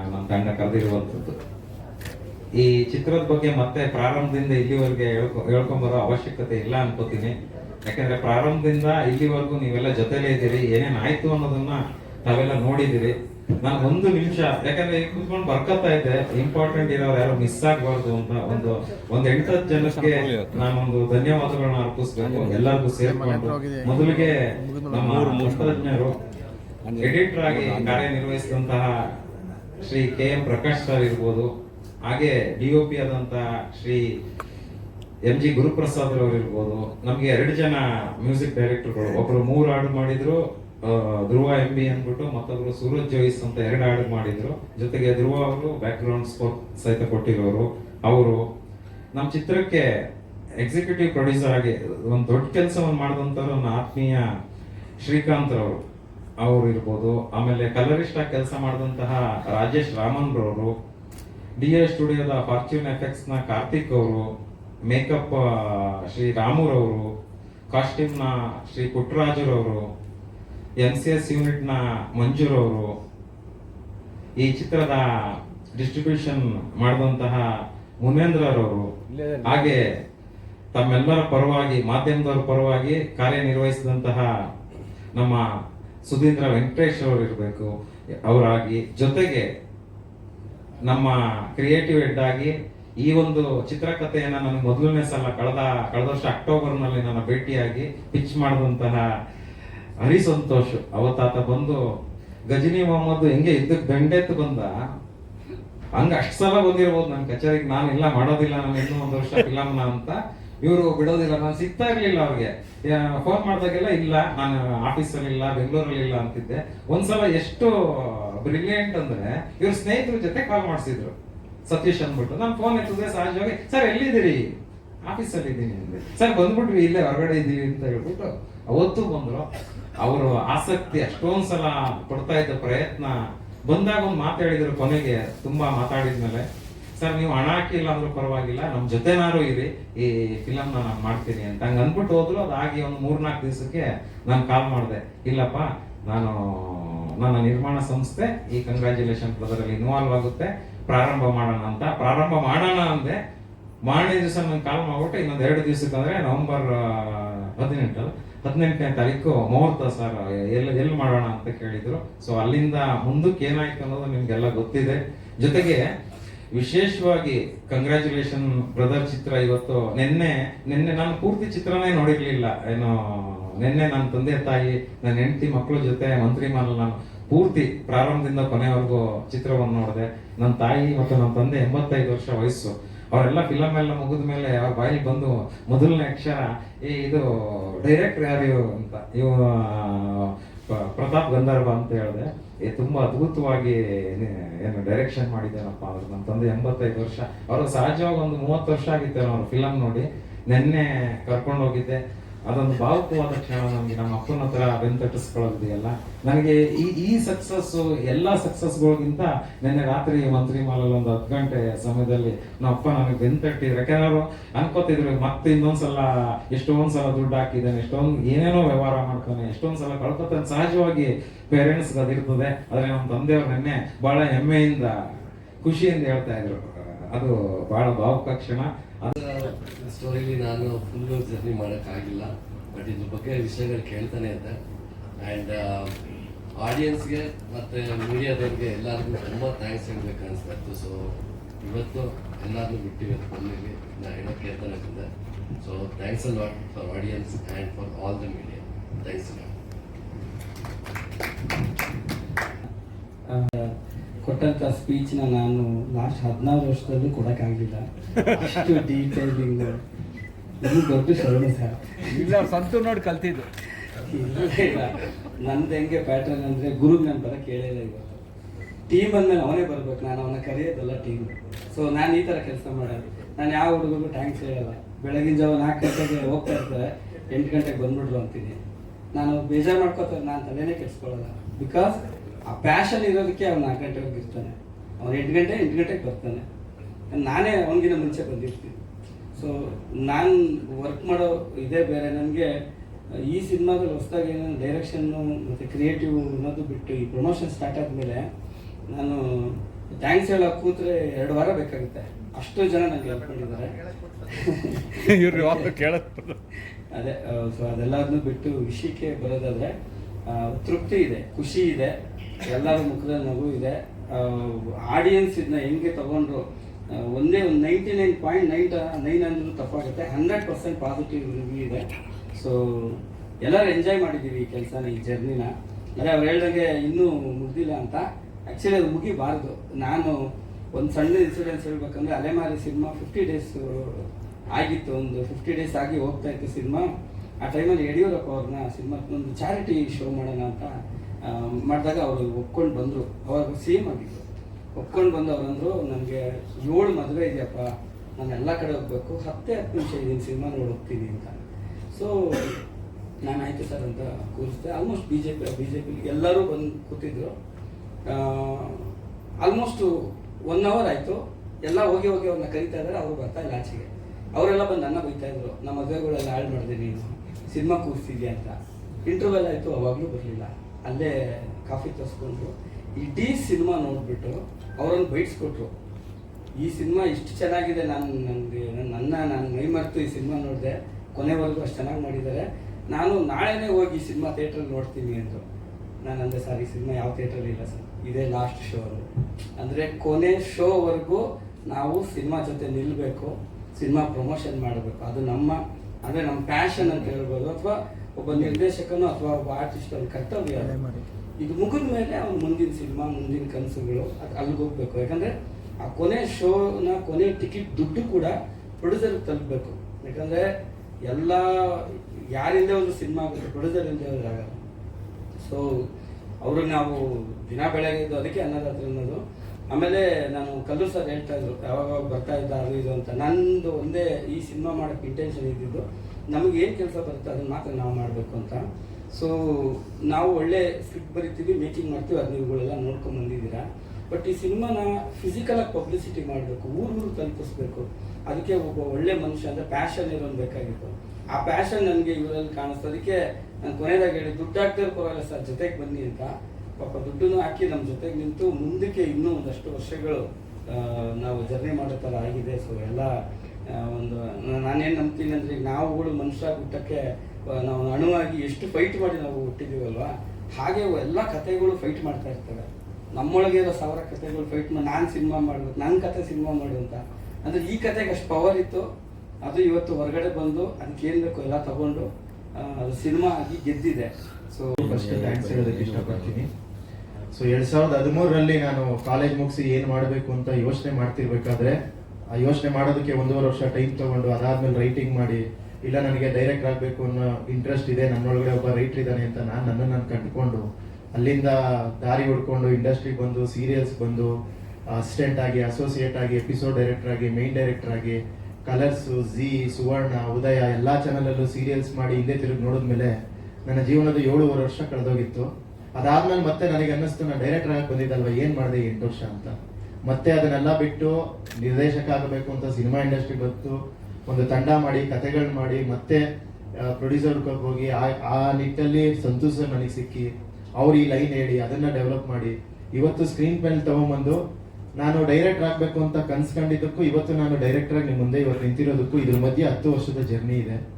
ನಮ್ಮ ತಂಡ ಕರೆದಿರುವಂಥದ್ದು. ಈ ಚಿತ್ರದ ಬಗ್ಗೆ ಮತ್ತೆ ಪ್ರಾರಂಭದಿಂದ ಇಲ್ಲಿವರೆಗೆ ಹೇಳ್ಕೊ ಹೇಳ್ಕೊಂಬರೋ ಅವಶ್ಯಕತೆ ಇಲ್ಲ ಅನ್ಕೋತೀನಿ. ಯಾಕಂದ್ರೆ ಪ್ರಾರಂಭದಿಂದ ಇಲ್ಲಿವರೆಗೂ ನೀವೆಲ್ಲ ಜೊತೆಲೇ ಇದ್ದೀರಿ ಏನೇನ್ ಆಯ್ತು ಅನ್ನೋದನ್ನ ತಾವೆಲ್ಲ ನೋಡಿದಿರಿ ನಾನು ಒಂದು ನಿಮಿಷ ಯಾಕಂದ್ರೆ ಈಗ ಕುತ್ಕೊಂಡು ಬರ್ಕೊತಾ ಇದ್ದೆ ಇಂಪಾರ್ಟೆಂಟ್ ಇರೋರು ಯಾರು ಮಿಸ್ ಆಗ್ಬಾರ್ದು ಅಂತ ಒಂದು ಒಂದ್ ಎಂಟತ್ತು ಜನಕ್ಕೆ ನಾನೊಂದು ಧನ್ಯವಾದಗಳನ್ನ ಅರ್ಪಿಸ್ಬೇಕು. ಎಲ್ಲರಿಗೂ ಸೇರ್ಕೊಂಡು ಮೊದಲಿಗೆ ನಮ್ಮ ತಂತ್ರಜ್ಞರು ಎಡಿಟರ್ ಆಗಿ ಕಾರ್ಯನಿರ್ವಹಿಸಿದಂತಹ Shri K M Prakash sir ಇರ್ಬೋದು ಹಾಗೆ ಡಿ ಒ ಪಿ ಆದಂತಹ ಶ್ರೀ ಎಂ ಜಿ ಗುರುಪ್ರಸಾದ್ ಇರ್ಬೋದು ನಮಗೆ ಎರಡು ಜನ ಮ್ಯೂಸಿಕ್ ಡೈರೆಕ್ಟರ್ಗಳು ಒಬ್ರು ಮೂರು ಹಾಡು ಮಾಡಿದ್ರು ಧ್ರುವ ಎಂ ಬಿ ಅಂದ್ಬಿಟ್ಟು ಮತ್ತೊಬ್ರು ಸೂರಜ್ ಜೋಯಿಸ್ ಅಂತ ಎರಡು ಹಾಡು ಮಾಡಿದ್ರು. ಜೊತೆಗೆ ಧ್ರುವ ಅವರು ಬ್ಯಾಕ್ ಗ್ರೌಂಡ್ ಸ್ಕೋರ್ ಸಹಿತ ಕೊಟ್ಟಿರೋರು ಅವರು ನಮ್ಮ ಚಿತ್ರಕ್ಕೆ ಎಕ್ಸಿಕ್ಯೂಟಿವ್ ಪ್ರೊಡ್ಯೂಸರ್ ಆಗಿ ಒಂದು ದೊಡ್ಡ ಕೆಲಸವನ್ನು ಮಾಡಿದಂಥವ್ರು ನನ್ನ ಆತ್ಮೀಯ ಶ್ರೀಕಾಂತ್ ಅವರು ಅವ್ರು ಇರ್ಬೋದು ಆಮೇಲೆ ಕಲರಿಸ್ಟ್ ಆಗಿ ಕೆಲಸ ಮಾಡಿದಂತಹ ರಾಜೇಶ್ ರಾಮನ್ ರವರು ಡಿ ಎ ಸ್ಟುಡಿಯೋದ ಫಾರ್ಚ್ಯೂನ್ ಎಫೆಕ್ಟ್ಸ್ನ ಕಾರ್ತಿಕ್ ಅವರು ಮೇಕಪ್ ಶ್ರೀ ರಾಮುರವರು ಕಾಸ್ಟ್ಯೂಮ್ನ ಶ್ರೀ ಪುಟ್ಟರಾಜುರವರು ಎನ್ ಸಿ ಎಸ್ ಯೂನಿಟ್ನ ಮಂಜುರವರು ಈ ಚಿತ್ರದ ಡಿಸ್ಟ್ರಿಬ್ಯೂಷನ್ ಮಾಡಿದಂತಹ ಮುನೇಂದ್ರರವರು ಹಾಗೆ ತಮ್ಮೆಲ್ಲರ ಪರವಾಗಿ ಮಾಧ್ಯಮದವರ ಪರವಾಗಿ ಕಾರ್ಯನಿರ್ವಹಿಸಿದಂತಹ ನಮ್ಮ ಸುಧೀಂದ್ರ ವೆಂಕಟೇಶ್ ಅವರು ಇರಬೇಕು, ಅವರಾಗಿ ಜೊತೆಗೆ ನಮ್ಮ ಕ್ರಿಯೇಟಿವ್ ಹೆಡ್ ಆಗಿ ಈ ಒಂದು ಚಿತ್ರಕಥೆಯನ್ನು ನನಗೆ ಮೊದಲನೇ ಸಲ ಕಳೆದ ಕಳೆದ ವರ್ಷ ಅಕ್ಟೋಬರ್ನಲ್ಲಿ ನನ್ನ ಭೇಟಿಯಾಗಿ ಪಿಚ್ ಮಾಡಿದಂತಹ ಹರಿ ಸಂತೋಷ್ ಅವತ್ತಾತ ಬಂದು, ಗಜನಿ ಮೊಹಮ್ಮದ್ ಹೆಂಗೆ ಇದ್ದಕ್ಕೆ ದಂಡೆತ್ತು ಬಂದ? ಹಂಗ ಅಷ್ಟ್ ಸಲ ಬಂದಿರ್ಬೋದು ನನ್ನ ಕಚೇರಿಗೆ ನಾನು ಇಲ್ಲ ಮಾಡೋದಿಲ್ಲ, ನಾನು ಇನ್ನೂ ಒಂದು ವರ್ಷ ಫಿಲಮ್ನ ಅಂತ ಇವರು ಬಿಡೋದಿಲ್ಲ. ನಾನು ಸಿಗ್ತಾ ಇರಲಿಲ್ಲ ಅವ್ರಿಗೆ ಫೋನ್ ಮಾಡಿದಾಗೆಲ್ಲ ಇಲ್ಲ. ನಾನು ಆಫೀಸಲ್ಲಿ ಇಲ್ಲ ಬೆಂಗಳೂರಲ್ಲಿ ಇಲ್ಲ ಅಂತಿದ್ದೆ. ಒಂದ್ಸಲ ಎಷ್ಟು ಬ್ರಿಲಿಯಂಟ್ ಅಂದ್ರೆ ಇವ್ರ ಸ್ನೇಹಿತರ ಜೊತೆ ಕಾಲ್ ಮಾಡಿಸಿದ್ರು. ಸತೀಶ್ ಅಂದ್ಬಿಟ್ಟು. ನಾನು ಫೋನ್ ಎತ್ತಿದ್ರೆ ಸಹಜವಾಗಿ ಸರ್, ಎಲ್ಲಿದ್ದೀರಿ? ಆಫೀಸಲ್ಲಿ ಇದ್ದೀನಿ ಅಂದ್ರೆ ಸರ್, ಬಂದ್ಬಿಟ್ವಿ ಇಲ್ಲೇ, ಹೊರಗಡೆ ಇದ್ದೀವಿ ಅಂತ ಹೇಳ್ಬಿಟ್ಟು ಅವತ್ತು ಬಂದ್ರು. ಅವರು ಆಸಕ್ತಿ ಅಷ್ಟೊಂದ್ ಸಲ ಪಡ್ತಾ ಇದ್ದ ಪ್ರಯತ್ನ. ಬಂದಾಗ ಒಂದು ಮಾತಾಡಿದ್ರು ಕೊನೆಗೆ, ತುಂಬಾ ಮಾತಾಡಿದ್ಮೇಲೆ. ಸರ್, ನೀವು ಹಣ ಹಾಕಿಲ್ಲ ಅಂದ್ರೂ ಪರವಾಗಿಲ್ಲ ನಮ್ಮ ಜೊತೆನಾರು ಇರಿ, ಈ ಫಿಲಮ್ ನಾನು ಮಾಡ್ತೀನಿ ಅಂತ ಹಂಗೆ ಅಂದ್ಬಿಟ್ಟು ಹೋದ್ರು, ಅದಾಗಿ ಒಂದು ಮೂರ್ನಾಲ್ಕು ದಿವಸಕ್ಕೆ ನಾನು ಕಾಲ್ ಮಾಡಿದೆ. ಇಲ್ಲಪ್ಪ, ನಾನು ನನ್ನ ನಿರ್ಮಾಣ ಸಂಸ್ಥೆ, ಈ ಕಂಗ್ರ್ಯಾಚುಲೇಷನ್ ಪದರಲ್ಲಿ ಇನ್ವಾಲ್ವ್ ಆಗುತ್ತೆ, ಪ್ರಾರಂಭ ಮಾಡೋಣ ಅಂತ. ಪ್ರಾರಂಭ ಮಾಡೋಣ ಅಂದೆ, ಮಾರನೇ ದಿವಸ ನಂಗೆ ಕಾಲ್ ಮಾಡ್ಬಿಟ್ಟು ಇನ್ನೊಂದು ಎರಡು ದಿವಸಕ್ಕೆ ಅಂದ್ರೆ ನವೆಂಬರ್ ಹದಿನೆಂಟು ಹದಿನೆಂಟನೇ ತಾರೀಕು ಮುಹೂರ್ತ ಸರ್ ಎಲ್ಲಿ ಎಲ್ಲಿ ಮಾಡೋಣ ಅಂತ ಕೇಳಿದ್ರು. ಸೊ ಅಲ್ಲಿಂದ ಮುಂದಕ್ಕೆ ಏನಾಯ್ತು ಅನ್ನೋದು ನಿಮ್ಗೆಲ್ಲ ಗೊತ್ತಿದೆ. ಜೊತೆಗೆ ವಿಶೇಷವಾಗಿ ಕಂಗ್ರ್ಯಾಚುಲೇಷನ್ ಬ್ರದರ್ ಚಿತ್ರ ಇವತ್ತು. ನಿನ್ನೆ ನಿನ್ನೆ ನಾನು ಪೂರ್ತಿ ಚಿತ್ರನೇ ನೋಡಿರ್ಲಿಲ್ಲ. ಏನು, ನಿನ್ನೆ ನನ್ನ ತಂದೆ ತಾಯಿ ನನ್ನ ಹೆಂಡತಿ ಮಕ್ಕಳ ಜೊತೆ ಮಂತ್ರಿ ನಾನು ಪೂರ್ತಿ ಪ್ರಾರಂಭದಿಂದ ಕೊನೆವರೆಗೂ ಚಿತ್ರವನ್ನು ನೋಡಿದೆ. ನನ್ನ ತಾಯಿ ಮತ್ತು ನನ್ನ ತಂದೆ ಎಂಬತ್ತೈದು ವರ್ಷ ವಯಸ್ಸು. ಅವರೆಲ್ಲ ಫಿಲಮ್ ಎಲ್ಲ ಮುಗಿದ ಮೇಲೆ ಅವ್ರ ಬಾಯಿಗೆ ಬಂದು ಮೊದಲನೇ ಅಕ್ಷರ ಈ ಇದು ಡೈರೆಕ್ಟರ್ ಯಾರು ಅಂತ. ಇವ ಪ್ರತಾಪ್ ಗಂಧರ್ವ ಅಂತ ಹೇಳಿದೆ. ತುಂಬಾ ಅದ್ಭುತವಾಗಿ ಏನು ಡೈರೆಕ್ಷನ್ ಮಾಡಿದ್ದೇನಪ್ಪ ಅಂದ್ರೆ ನಮ್ಮ ತಂದೆ ಎಂಬತ್ತೈದು ವರ್ಷ. ಅವರು ಸಹಜವಾಗಿ ಒಂದು ಮೂವತ್ತು ವರ್ಷ ಆಗಿತ್ತು ಅವ್ರ ಫಿಲಮ್ ನೋಡಿ. ನಿನ್ನೆ ಕರ್ಕೊಂಡು ಹೋಗಿದ್ದೆ ಅದೊಂದು ಭಾವುಕವಾದ ಕ್ಷಣ ನಮಗೆ, ನಮ್ಮ ಅಪ್ಪನ ಹತ್ರ ಬೆಂತಟ್ಟಿಸ್ಕೊಳ್ಳೋದಿದೆಯಲ್ಲ ನನಗೆ ಈ ಈ ಸಕ್ಸಸ್ ಎಲ್ಲ ಸಕ್ಸಸ್ಗಳಿಗಿಂತ ನಿನ್ನೆ ರಾತ್ರಿ ಮಂತ್ರಿ ಮಾಲಲ್ಲಿ ಒಂದು ಹತ್ತು ಗಂಟೆ ಸಮಯದಲ್ಲಿ ನಮ್ಮ ಅಪ್ಪ ನನಗೆ ಯಾಕಂದ್ರೆ ಅವರು ಅನ್ಕೋತಿದ್ರು, ಮತ್ತೆ ಇನ್ನೊಂದ್ಸಲ ಎಷ್ಟೊಂದ್ಸಲ ದುಡ್ಡು ಹಾಕಿದ್ದಾನೆ, ಎಷ್ಟೊಂದು, ಏನೇನೋ ವ್ಯವಹಾರ ಮಾಡ್ತಾನೆ, ಎಷ್ಟೊಂದ್ಸಲ ಕಳ್ಕೊತಾನೆ. ಸಹಜವಾಗಿ ಪೇರೆಂಟ್ಸ್ ಅದಿರ್ತದೆ. ಆದರೆ ನಮ್ಮ ತಂದೆಯವ್ರು ನಿನ್ನೆ ಬಹಳ ಹೆಮ್ಮೆಯಿಂದ, ಖುಷಿಯಿಂದ ಹೇಳ್ತಾ ಇದ್ರು. ಅದು ಬಹಳ ಭಾವುಕ ಕ್ಷಣ. ಸ್ಟೋರಿಲಿ ನಾನು ಫುಲ್ಲು ಜರ್ನಿ ಮಾಡೋಕ್ಕಾಗಿಲ್ಲ ಬಟ್ ಇದ್ರ ಬಗ್ಗೆ ವಿಷಯಗಳು ಕೇಳ್ತಾನೆ ಇದ್ದೆ. ಆ್ಯಂಡ್ ಆಡಿಯನ್ಸ್ಗೆ ಮತ್ತು ಮೀಡಿಯಾದವ್ರಿಗೆ ಎಲ್ಲರಿಗೂ ತುಂಬ ಥ್ಯಾಂಕ್ಸ್ ಹೇಳಬೇಕು ಅನಿಸ್ತಾ ಸೊ ಇವತ್ತು ಎಲ್ಲರನ್ನೂ ಬಿಟ್ಟು ಇವತ್ತು ನಾ ಹೇಳೋಕ್ಕೆ ಕೇಳ್ತಾನೆ ಬಂದೆ so thanks a lot for audience and for all the media thanks lot ಕೊಟ್ಟಂತ ಸ್ಪೀಚ್ನ ನಾನು ಲಾಸ್ಟ್ ಹದಿನಾರು ವರ್ಷದಲ್ಲಿ ಕೊಡೋಕ್ಕಾಗಲಿಲ್ಲ ಅಷ್ಟು ಡೀಟೇಲಿಂಗ್ ಇದು ದೊಡ್ಡ ಶರಣ ಸರ್. ಇಲ್ಲ ಸಂತು ನೋಡಿ ಕಲ್ತಿದ್ದು. ಇಲ್ಲ. ನಂದು ಹೆಂಗೆ ಪ್ಯಾಟರ್ನ್ ಅಂದರೆ ಗುರು ನಾನು ಬರ ಕೇಳಿಲ್ಲ ಇವತ್ತು. ಟೀಮ್ ಅಂದಮೇಲೆ ಅವನೇ ಬರ್ಬೇಕು ನಾನು ಅವನ ಕರೆಯೋದಲ್ಲ ಟೀಮ್ ಸೊ ನಾನು ಈ ಥರ ಕೆಲಸ ಮಾಡೋದು. ನಾನು ಯಾವ ಹುಡುಗರಿಗೂ ಟ್ಯಾಂಕ್ಸ್ ಹೇಳಲ್ಲ. ಬೆಳಗಿನ ಜಾವ ನಾಲ್ಕು ಗಂಟೆಗೆ ಹೋಗ್ತಾ ಇರ್ತಾರೆ ಎಂಟು ಗಂಟೆಗೆ ಬಂದ್ಬಿಡ್ರು ಅಂತೀನಿ. ನಾನು ಬೇಜಾರು ಮಾಡ್ಕೋತಾರೆ ನಾನು ತಲೆನೇ ಕೆಡಿಸ್ಕೊಳ್ಳಲ್ಲ. ಬಿಕಾಸ್ ಆ ಪ್ಯಾಷನ್ ಇರೋದಕ್ಕೆ ಅವ್ನು ನಾಲ್ಕು ಗಂಟೆಗೆ ಹೋಗಿರ್ತಾನೆ ಅವ್ನು ಎಂಟು ಗಂಟೆ ಎಂಟು ಗಂಟೆಗೆ ಬರ್ತಾನೆ. ನಾನೇ ಅವನಿಗಿನ ಮುಂಚೆ ಬಂದಿರ್ತೀನಿ. ಸೊ ನಾನು ವರ್ಕ್ ಮಾಡೋ ಇದೇ ಬೇರೆ. ನನಗೆ ಈ ಸಿನಿಮಾದಲ್ಲಿ ಹೊಸದಾಗಿ ಏನೋ ಡೈರೆಕ್ಷನ್ನು ಮತ್ತು ಕ್ರಿಯೇಟಿವ್ ಅನ್ನೋದು ಬಿಟ್ಟು ಈ ಪ್ರಮೋಷನ್ ಸ್ಟಾರ್ಟ್ ಆದಮೇಲೆ ನಾನು ಥ್ಯಾಂಕ್ಸ್ ಹೇಳೋಕೆ ಕೂತ್ರೆ ಎರಡು ವಾರ ಬೇಕಾಗುತ್ತೆ. ಅಷ್ಟು ಜನ ನನಗೆ ಹೇಳ್ಕೊಂಡಿದ್ದಾರೆ ಅದೇ ಸೊ ಅದೆಲ್ಲದನ್ನು ಬಿಟ್ಟು ವಿಷಯಕ್ಕೆ ಬರೋದಾದರೆ ತೃಪ್ತಿ ಇದೆ ಖುಷಿ ಇದೆ. ಎಲ್ಲರ ಮುಖದಲ್ಲಿ ನಗು ಇದೆ. ಆಡಿಯನ್ಸ್ ಇದನ್ನ ಹೆಂಗೆ ತಗೊಂಡ್ರು ಒಂದೇ ಒಂದು ninety nine point nine nine ಅಂದ್ರೂ ತಪ್ಪಾಗುತ್ತೆ. ಹಂಡ್ರೆಡ್ ಪರ್ಸೆಂಟ್ ಪಾಸಿಟಿವ್ ರಿವ್ಯೂ ಇದೆ. ಸೊ ಎಲ್ಲರೂ ಎಂಜಾಯ್ ಮಾಡಿದ್ದೀವಿ ಈ ಕೆಲಸನ, ಈ ಜರ್ನಿನ ಅಂದರೆ ಅವ್ರು ಹೇಳ್ದಂಗೆ ಇನ್ನೂ ಮುಗ್ದಿಲ್ಲ ಅಂತ. ಆ್ಯಕ್ಚುಲಿ ಅದು ಮುಗಿಬಾರ್ದು. ನಾನು ಒಂದು ಸಣ್ಣ ಇನ್ಸಿಡೆನ್ಸ್ ಹೇಳ್ಬೇಕಂದ್ರೆ ಅಲೆಮಾರಿ ಸಿನಿಮಾ ಫಿಫ್ಟಿ ಡೇಸ್ ಆಗಿತ್ತು. ಒಂದು ಫಿಫ್ಟಿ ಡೇಸ್ ಆಗಿ ಹೋಗ್ತಾ ಇತ್ತು ಸಿನಿಮಾ. ಆ ಟೈಮಲ್ಲಿ ಯಡಿಯೂರಪ್ಪ ಅವ್ರನ್ನ ಸಿನಿಮಾ ಒಂದು ಚಾರಿಟಿ ಶೋ ಮಾಡೋಣ ಅಂತ ಮಾಡಿದಾಗ ಅವರು ಒಪ್ಕೊಂಡು ಬಂದರು. ಅವಾಗ ಸೇಮ್ ಆಗಿದ್ದರು ಒಪ್ಕೊಂಡು ಬಂದು ಅವರಂದರು ನನಗೆ ಏಳು ಮದುವೆ ಇದೆಯಪ್ಪ. ನಾನು ಎಲ್ಲ ಕಡೆ ಹೋಗ್ಬೇಕು. ಹತ್ತೇ ಹತ್ತು ನಿಮಿಷ ಇದೀನಿ ಸಿನಿಮಾ ನೋಡಿ ಹೋಗ್ತೀನಿ ಅಂತ. ಸೊ ನಾನು ಆಯಿತು ಸರ್ ಅಂತ ಕೂರಿಸಿದೆ. Almost B J P B J P ಎಲ್ಲರೂ ಬಂದು ಕೂತಿದ್ರು. ಆಲ್ಮೋಸ್ಟ್ ಒನ್ ಅವರ್ ಆಯಿತು. ಎಲ್ಲ ಹೋಗಿ ಹೋಗಿ ಅವ್ರನ್ನ ಕರಿತಾ ಇದ್ದಾರೆ ಅವರು ಬರ್ತಾ ಇಲ್ಲ ಆಚೆಗೆ. ಅವರೆಲ್ಲ ಬಂದು ನನ್ನ ಬೈತಾ ಇದ್ರು. ನಮ್ಮ ಮದುವೆಗಳೆಲ್ಲ ಹಾಳು ಮಾಡಿದೆ ನೀನು. ಸಿನಿಮಾ ಕೂರಿಸಿದ್ಯಾ ಅಂತ. ಇಂಟರ್ವೆಲ್ ಆಯಿತು, ಅವಾಗಲೂ ಬರಲಿಲ್ಲ. ಅಲ್ಲೇ ಕಾಫಿ ತರಿಸ್ಕೊಂಡ್ರು. ಇಡೀ ಸಿನಿಮಾ ನೋಡಿಬಿಟ್ಟು ಅವರನ್ನು ಬೈಟ್ಸ್ಕೊಟ್ರು ಈ ಸಿನಿಮಾ ಇಷ್ಟು ಚೆನ್ನಾಗಿದೆ ನಾನು ನನಗೆ ನನ್ನ ನಾನು ಮೈ ಮರೆತು ಈ ಸಿನಿಮಾ ನೋಡಿದೆ. ಕೊನೆವರೆಗೂ ಅಷ್ಟು ಚೆನ್ನಾಗಿ ಮಾಡಿದ್ದಾರೆ. ನಾನು ನಾಳೆನೇ ಹೋಗಿ ಈ ಸಿನಿಮಾ ಥಿಯೇಟ್ರಲ್ಲಿ ನೋಡ್ತೀನಿ ಅಂದರು. ನಾನು ಅಂದೆ, ಸರ್, ಈ ಸಿನಿಮಾ ಯಾವ ಥಿಯೇಟ್ರಲ್ಲಿ ಇಲ್ಲ, ಸರ್. ಇದೇ ಲಾಸ್ಟ್ ಶೋ ಅಂದರೆ ಕೊನೆ ಶೋವರೆಗೂ ನಾವು ಸಿನಿಮಾ ಜೊತೆ ನಿಲ್ಲಬೇಕು ಸಿನಿಮಾ ಪ್ರಮೋಷನ್ ಮಾಡಬೇಕು. ಅದು ನಮ್ಮ ಅಂದರೆ ನಮ್ಮ ಪ್ಯಾಷನ್ ಅಂತ ಹೇಳ್ಬೋದು. ಅಥವಾ ಒಬ್ಬ ನಿರ್ದೇಶಕನು ಅಥವಾ ಒಬ್ಬ ಆರ್ಟಿಸ್ಟ್ ಅವ್ರ ಕರ್ತವ್ಯ. ಇದು ಮುಗಿದ ಮೇಲೆ ಅವ್ನು ಮುಂದಿನ ಸಿನಿಮಾ ಮುಂದಿನ ಕನಸುಗಳು ಅದು ಅಲ್ಲಿಗೆ ಹೋಗ್ಬೇಕು. ಯಾಕಂದ್ರೆ ಆ ಕೊನೆ ಶೋನ ಕೊನೆ ಟಿಕೆಟ್ ದುಡ್ಡು ಕೂಡ ಪ್ರೊಡ್ಯೂಸರ್ ತಲುಪಬೇಕು. ಯಾಕಂದ್ರೆ ಎಲ್ಲ ಯಾರಿಂದ ಒಂದು ಸಿನಿಮಾ ಆಗುತ್ತೆ ಪ್ರೊಡ್ಯೂಸರ್ ಇಂದ ಆಗಲ್ಲ. ಸೊ ಅವ್ರಿಗೆ ನಾವು ದಿನ ಬೆಳಗ್ಗೆ ಇದ್ದು ಅದಕ್ಕೆ ಅನ್ನೋದಾದ್ರೆ ಅನ್ನೋದು. ಆಮೇಲೆ ನಾನು ಕಲ್ಲು ಸರ್ ಹೇಳ್ತಾ ಇದ್ರು ಯಾವಾಗ ಯಾವಾಗ ಬರ್ತಾ ಇದ್ದ ಅದು ಇದು ಅಂತ. ನಂದು ಒಂದೇ ಈ ಸಿನಿಮಾ ಮಾಡೋಕ್ಕೆ ಇಂಟೆನ್ಷನ್ ಇದ್ದಿದ್ದು ನಮಗೆ ಏನು ಕೆಲಸ ಬರುತ್ತೆ ಅದನ್ನ ಮಾತ್ರ ನಾವು ಮಾಡಬೇಕು ಅಂತ. ಸೊ ನಾವು ಒಳ್ಳೆ ಸ್ಕ್ರಿಪ್ಟ್ ಬರಿತೀವಿ ಮೇಕಿಂಗ್ ಮಾಡ್ತೀವಿ ಅದು ನೀವುಗಳೆಲ್ಲ ನೋಡ್ಕೊಂಡು ಬಂದಿದ್ದೀರಾ. ಬಟ್ ಈ ಸಿನಿಮಾನ ಫಿಸಿಕಲಾಗಿ ಪಬ್ಲಿಸಿಟಿ ಮಾಡಬೇಕು ಊರು ತಲುಪಿಸ್ಬೇಕು. ಅದಕ್ಕೆ ಒಬ್ಬ ಒಳ್ಳೆ ಮನುಷ್ಯ ಅಂದರೆ ಪ್ಯಾಷನ್ ಇರೋನು ಬೇಕಾಗಿತ್ತು. ಆ ಪ್ಯಾಷನ್ ನನಗೆ ಇವರಲ್ಲಿ ಕಾಣಿಸ್ತು. ಅದಕ್ಕೆ ನಾನು ಕೊನೆಯದಾಗಿ ಹೇಳಿ ದುಡ್ಡು ಹಾಕ್ತಾರೆ ಪರವಾಗಿಲ್ಲ ಸರ್, ಜೊತೆಗೆ ಬನ್ನಿ ಅಂತ. ಪಾಪ ದುಡ್ಡನ್ನು ಹಾಕಿ ನಮ್ಮ ಜೊತೆಗೆ ನಿಂತು ಮುಂದಕ್ಕೆ ಇನ್ನೂ ಒಂದಷ್ಟು ವರ್ಷಗಳು ನಾವು ಜರ್ನಿ ಮಾಡೋ ಥರ ಆಗಿದೆ. ಸೊ ಎಲ್ಲ ಒಂದು ನಾನೇನು ನಂಬ್ತೀನಿ ಅಂದರೆ ನಾವುಗಳು ಮನುಷ್ಯ ಹುಟ್ಟಕ್ಕೆ ನಾವು ಅಣುವಾಗಿ ಎಷ್ಟು ಫೈಟ್ ಮಾಡಿ ನಾವು ಹುಟ್ಟಿದೀವಲ್ವಾ? ಹಾಗೆ ಎಲ್ಲ ಕಥೆಗಳು ಫೈಟ್ ಮಾಡ್ತಾ ಇರ್ತವೆ. ನಮ್ಮೊಳಗೆ ಇರೋ ಸಾವಿರ ಕಥೆಗಳು ಫೈಟ್ ಮಾಡಿ ನಾನು ಸಿನಿಮಾ ಮಾಡ್ಬೇಕು. ನನ್ನ ಕತೆ ಸಿನಿಮಾ ಮಾಡು ಅಂತ. ಅಂದ್ರೆ ಈ ಕತೆಗೆ ಅಷ್ಟು ಪವರ್ ಇತ್ತು. ಅದು ಇವತ್ತು ಹೊರಗಡೆ ಬಂದು ಅದಕ್ಕೇನು ಬೇಕು ಎಲ್ಲ ತಗೊಂಡು ಅದು ಸಿನಿಮಾ ಆಗಿ ಗೆದ್ದಿದೆ. ಸೊ ಫಸ್ಟ್ ಥ್ಯಾಂಕ್ಸ್ ಹೇಳೋದಕ್ಕೆ ಇಷ್ಟಪಡ್ತೀನಿ. ಸೊ ಎರಡು ಸಾವಿರದ ಹದಿಮೂರರಲ್ಲಿ ನಾನು ಕಾಲೇಜ್ ಮುಗಿಸಿ ಏನು ಮಾಡಬೇಕು ಅಂತ ಯೋಚನೆ ಮಾಡ್ತಿರ್ಬೇಕಾದ್ರೆ ಆ ಯೋಚನೆ ಮಾಡೋದಕ್ಕೆ ಒಂದೂವರೆ ವರ್ಷ ಟೈಮ್ ತಗೊಂಡು ಅದಾದ್ಮೇಲೆ ರೈಟಿಂಗ್ ಮಾಡಿ, ಇಲ್ಲ ನನಗೆ ಡೈರೆಕ್ಟ್ ಆಗಬೇಕು ಅನ್ನೋ ಇಂಟ್ರೆಸ್ಟ್ ಇದೆ, ನನ್ನೊಳಗಡೆ ಒಬ್ಬ ರೈಟರ್ ಇದ್ದಾನೆ ಅಂತ ನಾನು ನನ್ನನ್ನು ನಾನು ಕಂಡುಕೊಂಡು, ಅಲ್ಲಿಂದ ದಾರಿ ಹುಡ್ಕೊಂಡು ಇಂಡಸ್ಟ್ರಿಗೆ ಬಂದು ಸೀರಿಯಲ್ಸ್ ಬಂದು ಅಸಿಸ್ಟೆಂಟ್ ಆಗಿ ಅಸೋಸಿಯೇಟ್ ಆಗಿ ಎಪಿಸೋಡ್ ಡೈರೆಕ್ಟರ್ ಆಗಿ ಮೇನ್ ಡೈರೆಕ್ಟರ್ ಆಗಿ ಕಲರ್ಸ್ ಜಿ ಸುವರ್ಣ, ಉದಯ ಎಲ್ಲ ಚಾನಲಲ್ಲೂ ಸೀರಿಯಲ್ಸ್ ಮಾಡಿ ಹಿಂದೆ ತಿರುಗಿ ನೋಡಿದ್ಮೇಲೆ ನನ್ನ ಜೀವನದ ಏಳುವರೆ ವರ್ಷ ಕಳೆದೋಗಿತ್ತು. ಅದಾದ್ಮೇಲೆ ಮತ್ತೆ ನನಗೆ ಅನ್ನಿಸ್ತು, ನಾನು ಡೈರೆಕ್ಟರ್ ಆಗಿ ಬಂದಿದ್ದಲ್ವ, ಏನು ಮಾಡಿದೆ ಎಂಟು ವರ್ಷ ಅಂತ. ಮತ್ತೆ ಅದನ್ನೆಲ್ಲ ಬಿಟ್ಟು ನಿರ್ದೇಶಕ ಆಗಬೇಕು ಅಂತ ಸಿನಿಮಾ ಇಂಡಸ್ಟ್ರಿ ಬಂತು. ಒಂದು ತಂಡ ಮಾಡಿ ಕತೆಗಳನ್ನ ಮಾಡಿ, ಮತ್ತೆ ಪ್ರೊಡ್ಯೂಸರ್ ಹೋಗಿ ಆ- ನಿಟ್ಟಲ್ಲಿ ಸಂತೋಷ ನನಗೆ ಸಿಕ್ಕಿ ಅವ್ರು ಈ ಲೈನ್ ಹೇಳಿ, ಅದನ್ನ ಡೆವಲಪ್ ಮಾಡಿ. ಇವತ್ತು ಸ್ಕ್ರೀನ್ ಪೆನ್ ತಗೊಂಬಂದು ನಾನು ಡೈರೆಕ್ಟರ್ ಆಗ್ಬೇಕು ಅಂತ ಕನ್ಸ್ಕೊಂಡಿದ್ದಕ್ಕೂ ಇವತ್ತು ನಾನು ಡೈರೆಕ್ಟರ್ ಆಗಿ ನಿಮ್ ಮುಂದೆ ಇವತ್ತು ನಿಂತಿರೋದಕ್ಕೂ ಇದ್ರ ಮಧ್ಯೆ ಹತ್ತು ವರ್ಷದ ಜರ್ನಿ ಇದೆ.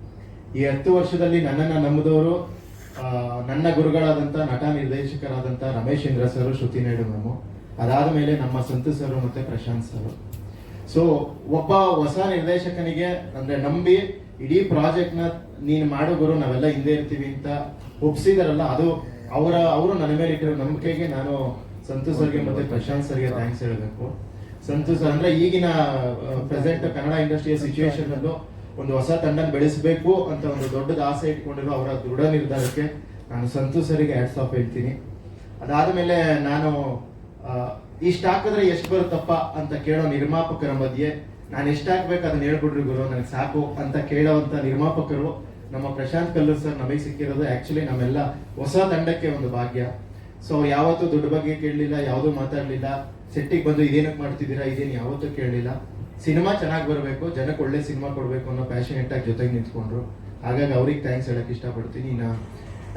ಈ ಹತ್ತು ವರ್ಷದಲ್ಲಿ ನನ್ನನ್ನ ನಂಬಿದವರು ನನ್ನ ಗುರುಗಳಾದಂತ ನಟ ನಿರ್ದೇಶಕರಾದಂತ ರಮೇಶ್ ಇಂದ್ರ ಸರ್, ಶ್ರುತಿ ನಾಯ್ಡು ಮ್ಯಾಮು. ಅದಾದ ಮೇಲೆ ನಮ್ಮ ಸಂತು ಸರ್ ಮತ್ತೆ ಪ್ರಶಾಂತ್ ಸರ್. ಸೊ ಒಬ್ಬ ಹೊಸ ನಿರ್ದೇಶಕನಿಗೆ ಅಂದ್ರೆ ನಂಬಿ ಇಡೀ ಪ್ರಾಜೆಕ್ಟ್ನ ನೀನ್ ಮಾಡೋ ಗುರು ನಾವೆಲ್ಲ ಹಿಂದೆ ಇರ್ತೀವಿ ಅಂತ ಒಪ್ಸಿದಾರಲ್ಲ ಅದು ಅವರ ಅವರು ನನ್ನ ಮೇಲೆ ಇಟ್ಟಿರೋ ನಂಬಿಕೆಗೆ ನಾನು ಸಂತು ಸರ್ಗೆ ಮತ್ತೆ ಪ್ರಶಾಂತ್ ಸರ್ಗೆ ಥ್ಯಾಂಕ್ಸ್ ಹೇಳಬೇಕು. ಸಂತು ಸರ್ ಅಂದ್ರೆ ಈಗಿನ ಪ್ರೆಸೆಂಟ್ ಕನ್ನಡ ಇಂಡಸ್ಟ್ರಿಯ ಸಿಚುವೇಶನ್ ಅಲ್ಲೂ ಒಂದು ಹೊಸ ತಂಡ ಬೆಳೆಸಬೇಕು ಅಂತ ಒಂದು ದೊಡ್ಡದ ಆಸೆ ಇಟ್ಕೊಂಡಿರೋ ಅವರ ದೃಢ ನಿರ್ಧಾರಕ್ಕೆ ನಾನು ಸಂತು ಸರಿಗೆ ಆಫ್ ಹೇಳ್ತೀನಿ. ಅದಾದ್ಮೇಲೆ ನಾನು ಆ, ಇಷ್ಟ ಹಾಕಿದ್ರೆ ಎಷ್ಟು ಬರುತ್ತಪ್ಪ ಅಂತ ಕೇಳೋ ನಿರ್ಮಾಪಕರ ಮಧ್ಯೆ ನಾನು ಎಷ್ಟು ಹಾಕ್ಬೇಕು ಅದನ್ನ ಹೇಳ್ಬಿಡ್ರಿ ಗುರು, ನನಗೆ ಸಾಕು ಅಂತ ಕೇಳೋವಂಥ ನಿರ್ಮಾಪಕರು ನಮ್ಮ ಪ್ರಶಾಂತ್ ಕಲ್ಲು ಸರ್ ನಮಗೆ ಸಿಕ್ಕಿರೋದು ಆಕ್ಚುಲಿ ನಮ್ಮೆಲ್ಲ ಹೊಸ ತಂಡಕ್ಕೆ ಒಂದು ಭಾಗ್ಯ. ಸೊ ಯಾವತ್ತೂ ದುಡ್ಡು ಬಗ್ಗೆ ಕೇಳಲಿಲ್ಲ, ಯಾವುದೂ ಮಾತಾಡಲಿಲ್ಲ. ಸೆಟ್ಟಿಗೆ ಬಂದು ಇದೇನಕ್ಕೆ ಮಾಡ್ತಿದ್ದೀರಾ, ಇದೇನು ಯಾವತ್ತೂ ಕೇಳಲಿಲ್ಲ. ಸಿನಿಮಾ ಚೆನ್ನಾಗಿ ಬರಬೇಕು, ಜನಕ್ಕೆ ಒಳ್ಳೆ ಸಿನಿಮಾ ಕೊಡಬೇಕು ಅನ್ನೋ ಪ್ಯಾಷನೇಟಾಗಿ ಜೊತೆಗೆ ನಿಂತ್ಕೊಂಡ್ರು. ಹಾಗಾಗಿ ಅವ್ರಿಗೆ ಥ್ಯಾಂಕ್ಸ್ ಹೇಳಕ್ ಇಷ್ಟಪಡ್ತೀನಿ. ನಾ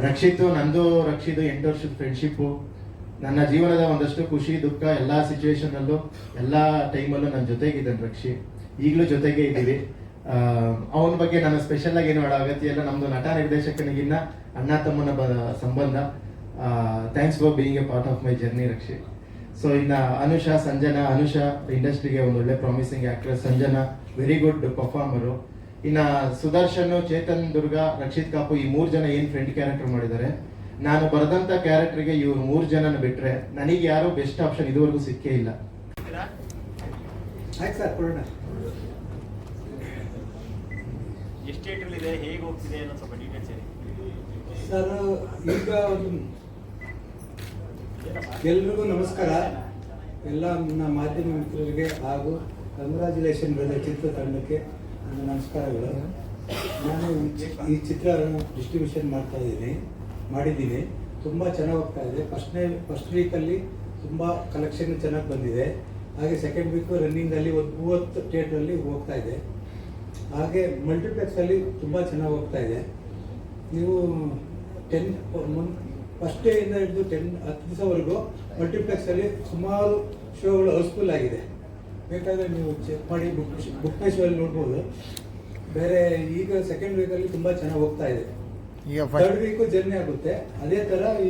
ರಕ್ಷಿತ್, ನಂದು ರಕ್ಷಿತ್ ಎಂಟು ವರ್ಷದ ಫ್ರೆಂಡ್ಶಿಪ್ಪು ನನ್ನ ಜೀವನದ ಒಂದಷ್ಟು ಖುಷಿ, ದುಃಖ, ಎಲ್ಲ ಸಿಚುವೇಶನ್ ಅಲ್ಲೂ, ಎಲ್ಲ ಟೈಮಲ್ಲೂ ನನ್ನ ಜೊತೆಗಿದ್ದಾನೆ ರಕ್ಷಿ. ಈಗಲೂ ಜೊತೆಗೆ ಇದ್ದೀವಿ. ಅವನ ಬಗ್ಗೆ ನಾನು ಸ್ಪೆಷಲ್ ಆಗಿ ಏನು ಹೇಳೋ ಅಗತ್ಯ ಇಲ್ಲ. ನಮ್ಮದು ನಟ ನಿರ್ದೇಶಕನಿಗಿನ್ನ ಅಣ್ಣ ತಮ್ಮನ ಬ- ಸಂಬಂಧ. Thanks for being a part of my journey Rakshi. So ಇನ್ನ ಅನುಷಾ, ಸಂಜನಾ, ಅನುಷಾ ಇಂಡಸ್ಟ್ರಿಗೆ ಒಂದು ಒಳ್ಳೆ promising actress Sanjana very good performer ಇನ್ನ ಸುದರ್ಶನ್, ಚೇತನ್, ದುರ್ಗಾ, ರಕ್ಷಿತ್ ಕಾಪು ಈ ಮೂರು ಜನ ಏನ್ ಫ್ರೆಂಡ್ ಕ್ಯಾರೆಕ್ಟರ್ ಮಾಡಿದ್ದಾರೆ? ನಾನು ಬರೆದಂತ ಕ್ಯಾರೆಕ್ಟರ್ಗೆ ಇವ್ರು ಮೂರು ಜನನ ಬಿಟ್ರೆ ನನಗೆ ಯಾರು ಬೆಸ್ಟ್ ಆಪ್ಷನ್ ಇದುವರೆಗೂ ಸಿಕ್ಕೇ ಇಲ್ಲ. ಆಯ್ತು ಸರ್ ಕೊಡೋಣ. ಎಷ್ಟು ಥಿಯೇಟರ್ಲಿದೆ ಹೇಗೆ ಹೋಗ್ತಿದೆ ಅನ್ನೋ ಸ್ವಲ್ಪ ಡೀಟೇಲ್ಸ್ ಹೇಳಿ. ಸರ್ ಈಗ ಒಂದು ಎಲ್ರಿಗೂ ನಮಸ್ಕಾರ. ಎಲ್ಲ ನನ್ನ ಮಾಧ್ಯಮ ಮಿತ್ರರಿಗೆ ಹಾಗೂ ಕಂಗ್ರ್ಯಾಚುಲೇಷನ್ ಚಿತ್ರ ಚಿತ್ರತಂಡಕ್ಕೆ ನನ್ನ ನಮಸ್ಕಾರಗಳು. ನಾನು ಈ ಚಿತ್ರವನ್ನು ಈ ಚಿತ್ರ ಡಿಸ್ಟ್ರಿಬ್ಯೂಷನ್ ಮಾಡ್ತಾ ಇದ್ದೀನಿ. ಮಾಡಿದ್ದೀನಿ ತುಂಬ ಚೆನ್ನಾಗಿ ಹೋಗ್ತಾ ಇದೆ. ಫಸ್ಟ್ನೇ ಫಸ್ಟ್ ವೀಕಲ್ಲಿ ತುಂಬ ಕಲೆಕ್ಷನ್ ಚೆನ್ನಾಗಿ ಬಂದಿದೆ. ಹಾಗೆ ಸೆಕೆಂಡ್ ವೀಕು ರನ್ನಿಂಗಲ್ಲಿ ಒಂದು ಮೂವತ್ತು ಥಿಯೇಟ್ರಲ್ಲಿ ಹೋಗ್ತಾ ಇದೆ. ಹಾಗೆ ಮಲ್ಟಿಪ್ಲೆಕ್ಸಲ್ಲಿ ತುಂಬ ಚೆನ್ನಾಗಿ ಹೋಗ್ತಾ ಇದೆ. ನೀವು ಟೆನ್ ಫಸ್ಟ್ ಡೇಯಿಂದ ಹಿಡಿದು ಟೆನ್ ಹತ್ತು ದಿವಸವರೆಗೂ ಮಲ್ಟಿಪ್ಲೆಕ್ಸಲ್ಲಿ ಸುಮಾರು ಶೋಗಳು ಹೌಸ್ಫುಲ್ ಆಗಿದೆ. ಬೇಕಾದರೆ ನೀವು ಚೆಕ್ ಮಾಡಿ ಬುಕ್ ಬುಕ್ ಮೈ ಶೋಲ್ಲಿ ನೋಡ್ಬೋದು. ಬೇರೆ ಈಗ ಸೆಕೆಂಡ್ ವೀಕಲ್ಲಿ ತುಂಬ ಚೆನ್ನಾಗಿ ಹೋಗ್ತಾ ಇದೆ. ಈಗ ಥರ್ಡ್ ವೀಕು ಜರ್ನಿ ಆಗುತ್ತೆ. ಅದೇ ತರ ಈ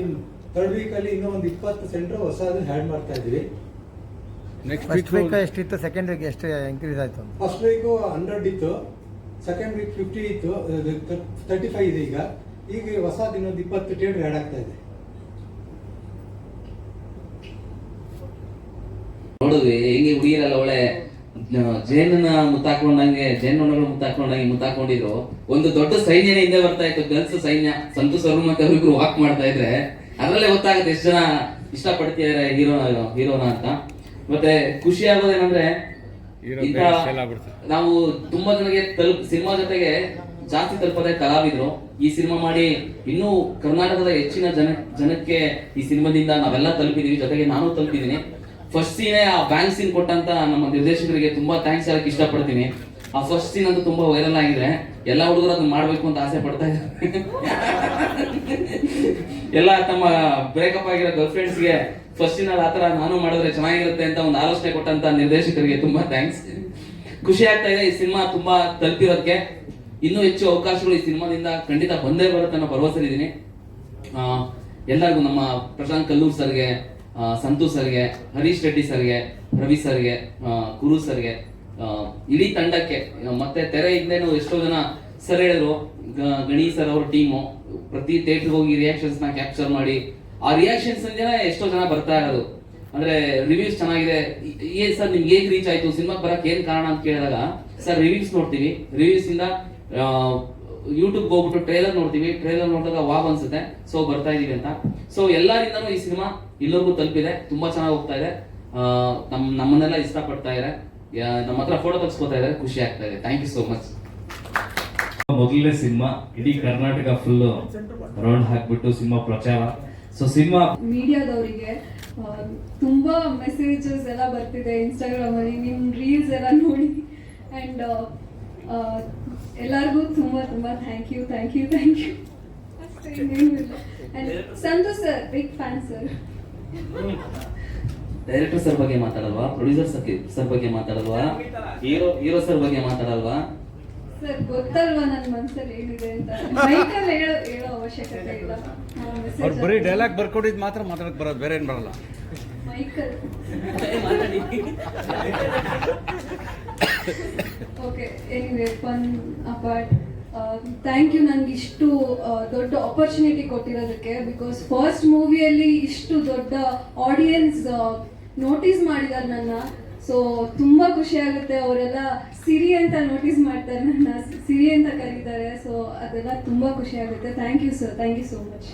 ವೀಕ್ ವೀಕಲ್ಲಿ ಇನ್ನೂ ಒಂದು ಇಪ್ಪತ್ತು ಸೆಂಟ್ರ್ ಹೊಸ ಹ್ಯಾಡ್ ಮಾಡ್ತಾ ಇದ್ದೀವಿ ನೆಕ್ಸ್ಟ್ ಫಸ್ಟ್ ವೀಕ್ ಎಷ್ಟಿತ್ತು? ಸೆಕೆಂಡ್ ವೀಕ್ ಎಷ್ಟು ಇನ್ಕ್ರೀಸ್ ಆಯ್ತು? ಫಸ್ಟ್ ವೀಕು ಹಂಡ್ರೆಡ್ ಇತ್ತು. ಸೆಕೆಂಡ್ ವೀಕ್ ಫಿಫ್ಟಿ ಇತ್ತು. ತರ್ಟಿ ಫೈವ್ ಇದೆ ಈಗ. ಈಗ ಹೊಸ ಇನ್ನೊಂದು ಇಪ್ಪತ್ತು ಟೇಟರ್ ಆ್ಯಡ್ ಆಗ್ತಾ ಇದೆ. ನೋಡಿದ್ವಿ ಹೆಂಗೆ ಹುಡುಗಿರೆಲ್ಲ ಒಳ್ಳೆ ಜೇನನ್ನ ಮುತ್ತಾಕೊಂಡಂಗೆ ಜೇನುನೊಣಗಳು ಮುತ್ತಾಕೊಂಡಂಗೆ ಮುತ್ತಾಕೊಂಡಿದ್ರು. ಒಂದು ದೊಡ್ಡ ಸೈನ್ಯನೇ ಹಿಂದೆ ಬರ್ತಾ ಇತ್ತು ಗನ್ಸ್ ಸೈನ್ಯ ಸಂತು ಸರ್ಮ ಅವ್ರಿಬ್ರು ವಾಕ್ ಮಾಡ್ತಾ ಇದ್ರೆ. ಅದ್ರಲ್ಲೇ ಗೊತ್ತಾಗುತ್ತೆ ಎಷ್ಟು ಜನ ಇಷ್ಟಪಡ್ತಿದ್ದಾರೆ ಹೀರೋ ಹೀರೋನ ಅಂತ. ಮತ್ತೆ ಖುಷಿ ಆಗೋದೇನಂದ್ರೆ ನಾವು ತುಂಬಾ ಜನಕ್ಕೆ ತಲುಪ್ ಸಿನಿಮಾ ಜೊತೆಗೆ ಜಾಸ್ತಿ ತಲುಪದೆ ಕಲಾವಿದ್ರು. ಈ ಸಿನಿಮಾ ಮಾಡಿ ಇನ್ನೂ ಕರ್ನಾಟಕದ ಹೆಚ್ಚಿನ ಜನ ಜನಕ್ಕೆ ಈ ಸಿನಿಮಾದಿಂದ ನಾವೆಲ್ಲ ತಲುಪಿದೀವಿ ಜೊತೆಗೆ ನಾನು ತಲುಪಿದೀನಿ. ಫಸ್ಟ್ ಸೀನ್ ಆ ಬ್ಯಾಂಕ್ ಸೀನ್ ಕೊಟ್ಟಂತ ನಮ್ಮ ನಿರ್ದೇಶಕರಿಗೆ ತುಂಬಾ ಥ್ಯಾಂಕ್ಸ್ ಹೇಳಕ್ ಇಷ್ಟಪಡ್ತೀನಿ. ಆ ಫಸ್ಟ್ ಸೀನ್ ಅಂತೂ ತುಂಬಾ ವೈರಲ್ ಆಗಿದೆ. ಎಲ್ಲ ಹುಡುಗರು ಅದನ್ನ ಮಾಡ್ಬೇಕು ಅಂತ ಆಸೆ ಪಡ್ತಾ ಇದ್ದಾರೆ. ಎಲ್ಲ ತಮ್ಮ ಬ್ರೇಕಪ್ ಆಗಿರೋ ಗರ್ಲ್ ಫ್ರೆಂಡ್ಸ್ಗೆ ಫಸ್ಟ್ ಸೀನ್ ಅಲ್ಲಿ ಆತರ ನಾನು ಮಾಡಿದ್ರೆ ಚೆನ್ನಾಗಿರುತ್ತೆ ಅಂತ ಒಂದು ಆಲೋಚನೆ ಕೊಟ್ಟಂತ ನಿರ್ದೇಶಕರಿಗೆ ತುಂಬಾ ಥ್ಯಾಂಕ್ಸ್ ಖುಷಿ ಆಗ್ತಾ ಇದೆ ಈ ಸಿನಿಮಾ ತುಂಬಾ ತಲುಪಿರೋದಕ್ಕೆ ಇನ್ನೂ ಹೆಚ್ಚು ಅವಕಾಶಗಳು ಈ ಸಿನಿಮಾದಿಂದ ಖಂಡಿತ ಬಂದೇ ಬರುತ್ತೆ ಅನ್ನೋ ಭರವಸೆ ಇದ್ದೀನಿ ಎಲ್ಲರಿಗೂ ನಮ್ಮ ಪ್ರಶಾಂತ್ ಕಲ್ಲೂರ್ ಸರ್ಗೆ ಆ, ಸಂತು ಸರ್ಗೆ, ಹರೀಶ್ ರೆಡ್ಡಿ ಸರ್ಗೆ, ರವಿ ಸರ್ಗೆ ಕುರು ಸರ್ಗೆ ಇಡೀ ತಂಡಕ್ಕೆ ಮತ್ತೆ ತೆರೆ ಇದ್ದೇನು ಎಷ್ಟೋ ಜನ ಸರ್ ಹೇಳಿದ್ರು ಗಣಿ ಸರ್ ಅವ್ರ ಟೀಮು, ಪ್ರತಿ ಥಿಯೇಟರ್ ಹೋಗಿ ರಿಯಾಕ್ಷನ್ಸ್ನ ಕ್ಯಾಪ್ಚರ್ ಮಾಡಿ, ಆ ರಿಯಾಕ್ಷನ್ಸ್ ಎಷ್ಟೋ ಜನ ಬರ್ತಾ ಇರೋದು. ಅಂದ್ರೆ ರಿವ್ಯೂಸ್ ಚೆನ್ನಾಗಿದೆ. ಏ ಸರ್ ನಿಮ್ಗೆ ಹೇಗೆ ರೀಚ್ ಆಯ್ತು? ಸಿನಿಮಾ ಬರಕ್ಕೆ ಏನ್ ಕಾರಣ ಅಂತ ಕೇಳಿದಾಗ, ಸರ್ ರಿವ್ಯೂಸ್ ನೋಡ್ತೀವಿ. ರಿವ್ಯೂಸ್ ಇಂದ ಯೂಟ್ಯೂಬ್ ಹೋಗ್ಬಿಟ್ಟು ಟ್ರೈಲರ್ ನೋಡ್ತೀವಿ. ಟ್ರೈಲರ್ ನೋಡಿದಾಗ ವಾವ್ ಅನ್ಸುತ್ತೆ. ಸೊ ಬರ್ತಾ ಇದೀವಿ ಅಂತ. ಸೊ ಎಲ್ಲರಿಂದನೂ ಈ ಸಿನಿಮಾ ಇಲ್ಲರಿಗೂ ತಲುಪಿದೆ. ತುಂಬಾ ಚೆನ್ನಾಗಿ ಹೋಗ್ತಾ ಇದೆ. ನಮ್ ನಮ್ಮನ್ನೆಲ್ಲ ಇಷ್ಟಪಡ್ತಾ ಇದೆ ನಮ್ಮ ಹತ್ರ ಫೋಟೋ ತೆಗೆಸ್ಕೊತಾ ಇದ್ದಾರೆ. ಖುಷಿ ಆಗ್ತಾ ಇದೆ. ಥ್ಯಾಂಕ್ ಯು ಸೋ ಮಚ್ ಮೊದಲನೇ ಸಿನಿಮಾ ಇಡೀ ಕರ್ನಾಟಕ ಫುಲ್ ರೌಂಡ್ ಹಾಕ್ಬಿಟ್ಟು ಸಿನಿಮಾ ಪ್ರಚಾರ. ಸೊ ಸಿನಿಮಾ ಮೀಡಿಯಾದವರಿಗೆ ತುಂಬಾ ಮೆಸೇಜಸ್ ಎಲ್ಲ ಬರ್ತಿದೆ ಇನ್ಸ್ಟಾಗ್ರಾಮ್ ಅಲ್ಲಿ ನಿಮ್ ರೀಲ್ಸ್ ಎಲ್ಲ ನೋಡಿ. ಅಂಡ್ ಎಲ್ಲರಿಗೂ ತುಂಬಾ ತುಂಬಾ thank you thank you thank you Santosh sir big fan sir director sir ಬಗ್ಗೆ ಮಾತಾಡಲ್ವಾ? ಪ್ರೊಡ್ಯೂಸರ್ ಸರ್ ಬಗ್ಗೆ ಮಾತಾಡಲ್ವಾ? ಹೀರೋ ಹೀರೋ ಸರ್ ಬಗ್ಗೆ ಮಾತಾಡಲ್ವಾ? ಸರ್ ಗೊತ್ತಲ್ವಾ ನನ್ನ ಮನಸ್ಸಲ್ಲಿ ಏನಿದೆ ಅಂತ? ಮೈಕಲ್ಲಿ ಹೇಳೋ ಹೇಳೋ ಅವಶ್ಯಕತೆ ಇಲ್ಲ. ಅವ್ರು ಬರೀ ಡೈಲಾಗ್ ಬರ್ಕೊಂಡಿದ್ ಮಾತ್ರ ಮಾತಾಡಕ್ ಬರೋದು ಬೇರೆ ಏನ್ ಬರಲ್ಲ. Michael okay anyway fun apart thank you ನನಗೆ ಇಷ್ಟು ದೊಡ್ಡ ಆಪರ್ಚುನಿಟಿ ಕೊಟ್ಟಿರೋದಕ್ಕೆ ಬಿಕಾಸ್ ಫಸ್ಟ್ ಮೂವಿಯಲ್ಲಿ ಇಷ್ಟು ದೊಡ್ಡ ಆಡಿಯನ್ಸ್ ನೋಟಿಸ್ ಮಾಡಿದ್ದಾರೆ ನನ್ನ. ಸೊ ತುಂಬ ಖುಷಿ ಆಗುತ್ತೆ ಅವರೆಲ್ಲ ಸಿರಿ ಅಂತ ನೋಟಿಸ್ ಮಾಡ್ತಾರೆ ನನ್ನ ಸಿರಿ ಅಂತ ಕರೀತಾರೆ. ಸೊ ಅದೆಲ್ಲ ತುಂಬ ಖುಷಿ ಆಗುತ್ತೆ. Thank you sir thank you so much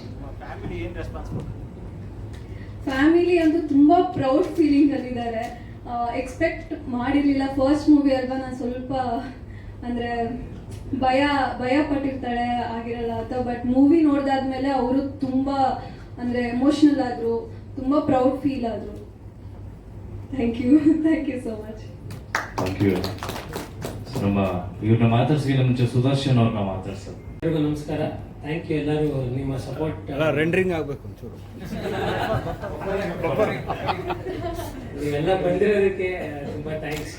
family ಅಂತೂ ತುಂಬ ಪ್ರೌಡ್ ಫೀಲಿಂಗ್ ಅಲ್ಲಿದ್ದಾರೆ. ಎಕ್ಸ್ಪೆಕ್ಟ್ ಮಾಡಿರ್ಲಿಲ್ಲ. ಫಸ್ಟ್ ಮೂವಿ ಅಲ್ವಾ ನಾನು ಸ್ವಲ್ಪ ಅಂದ್ರೆ ಭಯ ಭಯ ಪಟ್ಟಿರ್ತಾಳೆ ಆಗಿರಲ್ಲ ಅಥವಾ ಬಟ್ ಮೂವಿ ನೋಡ್ದಾದ್ಮೇಲೆ ಅವರು ತುಂಬಾ ಅಂದ್ರೆ ಎಮೋಷನಲ್ ಆದ್ರು ತುಂಬಾ ಪ್ರೌಡ್ ಫೀಲ್ ಆದ್ರು. Thank you thank you so much thank you ನಮ್ಮ ಇವ್ರನ್ನ ಮಾತಾಡ್ಸಿ ಮುಂಚೆ ಸುದರ್ಶನ್ ಅವ್ರನ್ನ ಮಾತಾಡ್ಸೋದು. ಎಲ್ರಿಗೂ ನಮಸ್ಕಾರ. ಥ್ಯಾಂಕ್ ಯು ಎಲ್ಲರೂ ನಿಮ್ಮ ಸಪೋರ್ಟ್ ಎಲ್ಲ ರೆಂಡ್ರಿಂಗ್ ಆಗಬೇಕು ಒಂಚೂರು. ನೀವೆಲ್ಲ ಬಂದಿರೋದಕ್ಕೆ ತುಂಬ ಥ್ಯಾಂಕ್ಸ್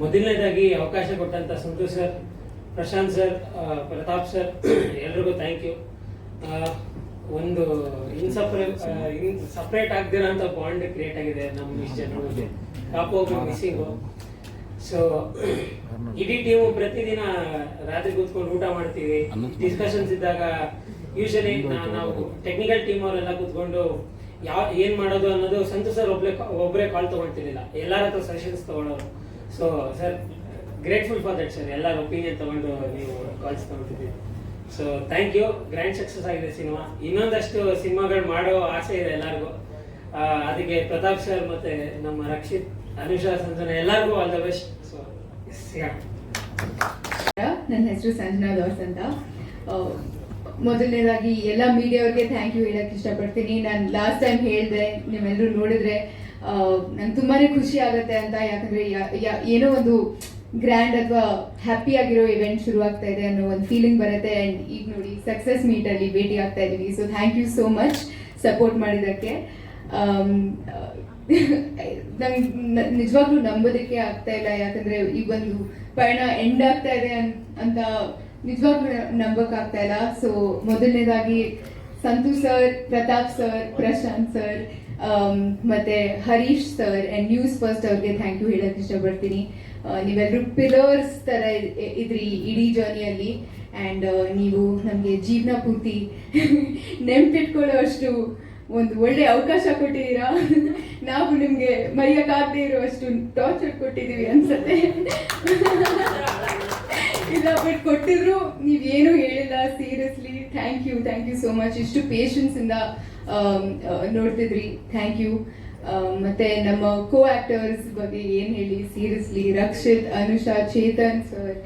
ಮೊದಲನೇದಾಗಿ ಅವಕಾಶ ಕೊಟ್ಟಂತ Santosh sir Prashanth sir Pratap sir ಎಲ್ರಿಗೂ ಥ್ಯಾಂಕ್ ಯು ಒಂದು ಇನ್ ಇನ್ ಸಪ್ರೇಟ್ ಆಗದಿರೋ ಅಂತ ಬಾಂಡ್ ಕ್ರಿಯೇಟ್ ಆಗಿದೆ ನಮ್ಮ ಇಷ್ಟ ಜನರ ಮಧ್ಯೆ ಕಾಪು ಮಿಸ್ಸಿಂಗು ಸೊ ಇಡೀ ಟೀಮು ಪ್ರತಿದಿನ ರಾತ್ರಿ ಕೂತ್ಕೊಂಡು ಊಟ ಮಾಡ್ತೀವಿ. ಡಿಸ್ಕಷನ್ಸ್ ಇದ್ದಾಗ ಯೂಶಲಿ ನಾವು ಟೆಕ್ನಿಕಲ್ ಟೀಮ್ ಅವರೆಲ್ಲ ಕೂತ್ಕೊಂಡು ಯಾವ ಏನ್ ಮಾಡೋದು ಅನ್ನೋದು ಸಂತು ಸರ್ ಒಬ್ಳೆ ಒಬ್ಬರೇ ಕಾಲ್ ತಗೊಳ್ತಿರ್ಲಿಲ್ಲ. ಎಲ್ಲರ ಹತ್ರ suggestions ತಗೊಳ್ಳೋರು so sir grateful for that sir ಎಲ್ಲರ ಒಪಿನಿಯನ್ ತಗೊಂಡು ನೀವು ಕಾಲ್ಸ್ ತಗೊಂಡಿದ್ದೀವಿ so thank you grand success ಆಗಿದೆ ಸಿನಿಮಾ. ಇನ್ನೊಂದಷ್ಟು ಸಿನಿಮಾಗಳು ಮಾಡೋ ಆಸೆ ಇದೆ ಎಲ್ಲರಿಗೂ. ಅದಕ್ಕೆ ಪ್ರತಾಪ್ ಸರ್ ಮತ್ತೆ ನಮ್ಮ ರಕ್ಷಿತ್ ಸೊ ನನ್ನ ಹೆಸರು ಸಂಜನಾ ದೋಸ್ ಅಂತ. ಮೊದಲನೇದಾಗಿ ಎಲ್ಲ ಮೀಡಿಯಾವ್ರಿಗೆ ಥ್ಯಾಂಕ್ ಯು ಹೇಳಕ್ ಇಷ್ಟಪಡ್ತೀನಿ. ನಾನು ಲಾಸ್ಟ್ ಟೈಮ್ ಹೇಳಿದೆ ನೀವೆಲ್ಲರೂ ನೋಡಿದ್ರೆ ನಂಗೆ ತುಂಬಾನೇ ಖುಷಿ ಆಗುತ್ತೆ ಅಂತ. ಯಾಕಂದ್ರೆ ಏನೋ ಒಂದು ಗ್ರ್ಯಾಂಡ್ ಅಥವಾ ಹ್ಯಾಪಿ ಆಗಿರೋ ಇವೆಂಟ್ ಶುರು ಆಗ್ತಾ ಇದೆ ಅನ್ನೋ ಒಂದು ಫೀಲಿಂಗ್ ಬರುತ್ತೆ. ಅಂಡ್ ಈಗ ನೋಡಿ ಸಕ್ಸಸ್ ಮೀಟ್ ಅಲ್ಲಿ ಭೇಟಿ ಆಗ್ತಾ ಇದೀವಿ. So thank you so much support ಮಾಡಿದ್ದಕ್ಕೆ. ನಂಗೆ ನಿಜವಾಗ್ಲೂ ನಂಬೋದಕ್ಕೆ ಆಗ್ತಾ ಇಲ್ಲ. ಯಾಕಂದ್ರೆ ಈ ಒಂದು ಪಯಣ ಎಂಡ್ ಆಗ್ತಾ ಇದೆ ಅಂತ ನಿಜವಾಗ್ಲೂ ನಂಬಕ್ ಆಗ್ತಾ ಇಲ್ಲ. ಸೊ ಮೊದಲನೇದಾಗಿ Santhu sir Pratap sir Prashanth sir ಮತ್ತೆ Harish sir and News First ಅವ್ರಿಗೆ ಥ್ಯಾಂಕ್ ಯು ಹೇಳಕ್ ಇಷ್ಟಪಡ್ತೀನಿ. ನೀವೆಲ್ಲರೂ ಪಿಲರ್ಸ್ ತರ ಇದ್ರಿ ಇಡೀ ಜರ್ನಿಯಲ್ಲಿ ಅಂಡ್ ನೀವು ನಮಗೆ ಜೀವನ ಪೂರ್ತಿ ನೆನ್ಪಿಟ್ಕೊಳ್ಳೋ ಅಷ್ಟು ಒಂದು ಒಳ್ಳೆ ಅವಕಾಶ ಕೊಟ್ಟಿದ್ದೀರಾ? ನಾವು ನಿಮ್ಗೆ ಮರೆಯಕ್ಕಾಗದೇ ಇರುವಷ್ಟು ಟಾರ್ಚರ್ ಕೊಟ್ಟಿದ್ದೀವಿ ಅನ್ಸತ್ತೆ. ಇಲ್ಲ ಬಟ್ ಕೊಟ್ಟಿದ್ರು ನೀವೇನು ಹೇಳಿಲ್ಲ seriously thank you thank you so much ಇಷ್ಟು ಪೇಷನ್ಸ್ ಇಂದ ನೋಡ್ತಿದ್ರಿ. ಥ್ಯಾಂಕ್ ಯು ಮತ್ತೆ ನಮ್ಮ ಕೋ ಆಕ್ಟರ್ಸ್ ಬಗ್ಗೆ ಏನ್ ಹೇಳಿ? Seriously Rakshit, Anusha, Chetan sir